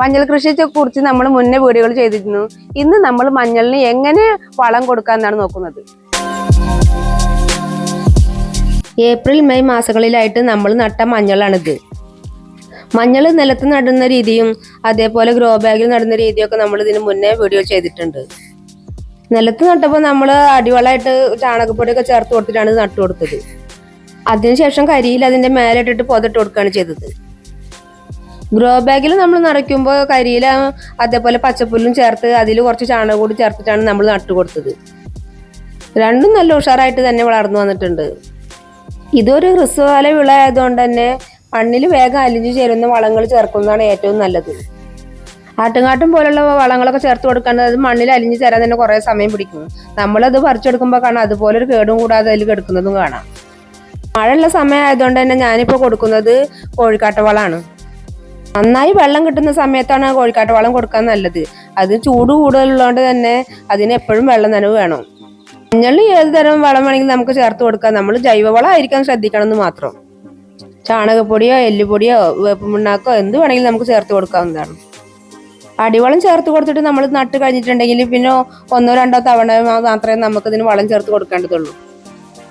മഞ്ഞൾ കൃഷിയെ കുറിച്ച് നമ്മൾ മുന്നേ വീഡിയോകൾ ചെയ്തിരുന്നു. ഇന്ന് നമ്മൾ മഞ്ഞളിന് എങ്ങനെ വളം കൊടുക്കാന്നാണ് നോക്കുന്നത്. ഏപ്രിൽ മെയ് മാസങ്ങളിലായിട്ട് നമ്മൾ നട്ട മഞ്ഞളാണിത്. മഞ്ഞൾ നിലത്ത് നടുന്ന രീതിയും അതേപോലെ ഗ്രോ ബാഗിൽ നടുന്ന രീതിയൊക്കെ നമ്മൾ ഇതിന് മുന്നേ വീഡിയോ ചെയ്തിട്ടുണ്ട്. നിലത്ത് നട്ടപ്പോൾ നമ്മൾ അടിവളമായിട്ട് ചാണകപ്പൊടിയൊക്കെ ചേർത്ത് കൊടുത്തിട്ടാണ് നട്ടു കൊടുത്തത് അതിനുശേഷം കരിയിൽ അതിന്റെ മേലെ ഇട്ടിട്ട് പുതട്ട് കൊടുക്കുകയാണ് ചെയ്തത്. ഗ്രോ ബാഗിൽ നമ്മൾ നിറയ്ക്കുമ്പോൾ കരിയില അതേപോലെ പച്ചപ്പുല്ലും ചേർത്ത് അതിൽ കുറച്ച് ചാണകം കൂടി ചേർത്തിട്ടാണ് നമ്മൾ നട്ടു കൊടുത്തത്. രണ്ടും നല്ല ഉഷാറായിട്ട് തന്നെ വളർന്നു വന്നിട്ടുണ്ട്. ഇതൊരു ഹ്രസ്വകാല വിള ആയതുകൊണ്ട് തന്നെ മണ്ണിൽ വേഗം അലിഞ്ഞു ചേരുന്ന വളങ്ങൾ ചേർക്കുന്നതാണ് ഏറ്റവും നല്ലത്. ആട്ടുംകാട്ടും പോലുള്ള വളങ്ങളൊക്കെ ചേർത്ത് കൊടുക്കേണ്ടത് അത് മണ്ണിൽ അലിഞ്ഞു ചേരാൻ തന്നെ കുറേ സമയം പിടിക്കും. നമ്മളത് പറിച്ചെടുക്കുമ്പോൾ കാണാം അതുപോലെ ഒരു കേടും കൂടാതെ അതിൽ കെടുക്കുന്നതും കാണാം. മഴയുള്ള സമയം ആയതുകൊണ്ട് തന്നെ ഞാനിപ്പോൾ കൊടുക്കുന്നത് കോഴിക്കാട്ട വളമാണ് നന്നായി വെള്ളം കിട്ടുന്ന സമയത്താണ് കോഴിക്കാട്ട് വളം കൊടുക്കാൻ നല്ലത്. അത് ചൂട് കൂടുതലുള്ളതുകൊണ്ട് തന്നെ അതിന് എപ്പോഴും വെള്ളം നനവ് വേണം. മഞ്ഞളിൽ ഏത് തരം വളം വേണമെങ്കിലും നമുക്ക് ചേർത്ത് കൊടുക്കാം. നമ്മൾ ജൈവവളം ആയിരിക്കാൻ ശ്രദ്ധിക്കണം എന്ന് മാത്രം. ചാണകപ്പൊടിയോ എല്ലുപൊടിയോ വേപ്പുമിണ്ണാക്കോ എന്ത് വേണമെങ്കിലും നമുക്ക് ചേർത്ത് കൊടുക്കാവുന്നതാണ്. അടിവളം ചേർത്ത് കൊടുത്തിട്ട് നമ്മൾ നട്ട് കഴിഞ്ഞിട്ടുണ്ടെങ്കിൽ പിന്നെ ഒന്നോ രണ്ടോ തവണ മാത്രമേ നമുക്ക് ഇതിന് വളം ചേർത്ത് കൊടുക്കേണ്ടതുള്ളൂ.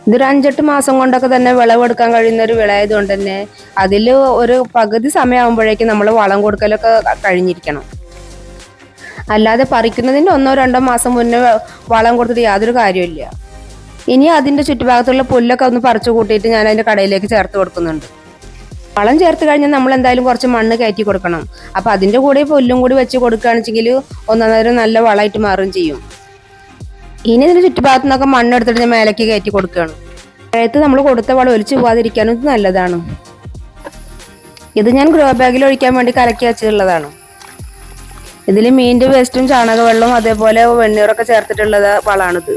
ഇതൊരു അഞ്ചെട്ട് മാസം കൊണ്ടൊക്കെ തന്നെ വിളവെടുക്കാൻ കഴിയുന്ന ഒരു വിളയായതുകൊണ്ട് തന്നെ അതിൽ ഒരു പകുതി സമയമാകുമ്പോഴേക്കും നമ്മൾ വളം കൊടുക്കലൊക്കെ കഴിഞ്ഞിരിക്കണം. അല്ലാതെ പറിക്കുന്നതിന്റെ ഒന്നോ രണ്ടോ മാസം മുന്നേ വളം കൊടുത്തിട്ട് യാതൊരു കാര്യമില്ല ഇനി അതിന്റെ ചുറ്റുഭാഗത്തുള്ള പുല്ലൊക്കെ ഒന്ന് പറിച്ചു കൂട്ടിയിട്ട് ഞാൻ അതിന്റെ കടയിലേക്ക് ചേർത്ത് കൊടുക്കുന്നുണ്ട്. വളം ചേർത്ത് കഴിഞ്ഞാൽ നമ്മൾ എന്തായാലും കുറച്ച് മണ്ണ് കയറ്റി കൊടുക്കണം. അപ്പം അതിന്റെ കൂടെ പുല്ലും കൂടി വെച്ച് കൊടുക്കുകയാണെന്നുവെച്ചെങ്കിൽ ഒന്നൊന്നര നല്ല വളമായിട്ട് മാറുകയും ചെയ്യും. ഇനി ഇതിന്റെ ചുറ്റുഭാഗത്തു നിന്നൊക്കെ മണ്ണെടുത്തിട്ട് ഞാൻ മേലേക്ക് കയറ്റി കൊടുക്കുകയാണ്. മഴയത്ത് നമ്മൾ കൊടുത്ത വളം ഒലിച്ചു പോകാതിരിക്കാനും നല്ലതാണ്. ഇത് ഞാൻ ഗ്രോ ബാഗിൽ ഒഴിക്കാൻ വേണ്ടി കലക്കി വെച്ചിട്ടുള്ളതാണ്. ഇതിൽ മീന്റെ വേസ്റ്റും ചാണകവെള്ളവും അതേപോലെ വെണ്ണീറൊക്കെ ചേർത്തിട്ടുള്ളത് വളമാണിത്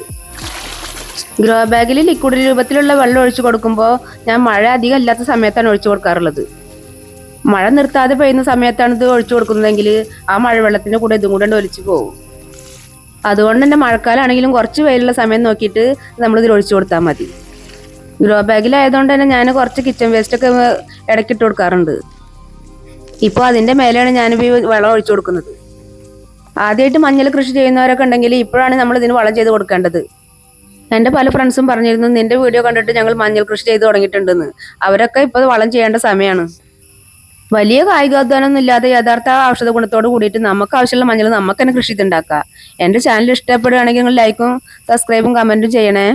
ഗ്രോ ബാഗിൽ ലിക്വിഡ് രൂപത്തിലുള്ള വെള്ളം ഒഴിച്ചു കൊടുക്കുമ്പോൾ ഞാൻ മഴ അധികം ഇല്ലാത്ത സമയത്താണ് ഒഴിച്ചു കൊടുക്കാറുള്ളത്. മഴ നിർത്താതെ പെയ്യുന്ന സമയത്താണ് ഇത് ഒഴിച്ചു കൊടുക്കുന്നതെങ്കിൽ ആ മഴവെള്ളത്തിന്റെ കൂടെ ഇതും കൂടെ ഒലിച്ചു പോകും അതുകൊണ്ട് തന്നെ മഴക്കാലമാണെങ്കിലും കുറച്ച് വെയിലുള്ള സമയം നോക്കിയിട്ട് നമ്മൾ ഇതിൽ ഒഴിച്ചു കൊടുത്താൽ മതി. ഗ്രോ ബാഗിലായതുകൊണ്ട് തന്നെ ഞാൻ കുറച്ച് കിച്ചൺ വേസ്റ്റ് ഒക്കെ ഇടയ്ക്കിട്ട് കൊടുക്കാറുണ്ട്. ഇപ്പോൾ അതിന്റെ മേലെയാണ് ഞാനിപ്പോൾ ഈ വെള്ളം ഒഴിച്ചു കൊടുക്കുന്നത്. ആദ്യമായിട്ട് മഞ്ഞൾ കൃഷി ചെയ്യുന്നവരൊക്കെ ഉണ്ടെങ്കിൽ ഇപ്പോഴാണ് നമ്മൾ ഇതിന് വളം ചെയ്ത് കൊടുക്കേണ്ടത്. എന്റെ പല ഫ്രണ്ട്സും പറഞ്ഞിരുന്നു നിന്റെ വീഡിയോ കണ്ടിട്ട് ഞങ്ങൾ മഞ്ഞൾ കൃഷി ചെയ്ത് തുടങ്ങിയിട്ടുണ്ടെന്ന്. അവരൊക്കെ ഇപ്പോൾ വളം ചെയ്യേണ്ട സമയമാണ് വലിയ കായികാധ്വാനമൊന്നും ഇല്ലാതെ യഥാർത്ഥ ഔഷധ ഗുണത്തോട് കൂടിയിട്ട് നമുക്ക് ആവശ്യമുള്ള മഞ്ഞൾ നമുക്ക് തന്നെ കൃഷി ഉണ്ടാക്കാം എന്റെ ചാനൽ ഇഷ്ടപ്പെടുകയാണെങ്കിൽ നിങ്ങൾ ലൈക്കും സബ്സ്ക്രൈബും കമന്റും ചെയ്യണേ.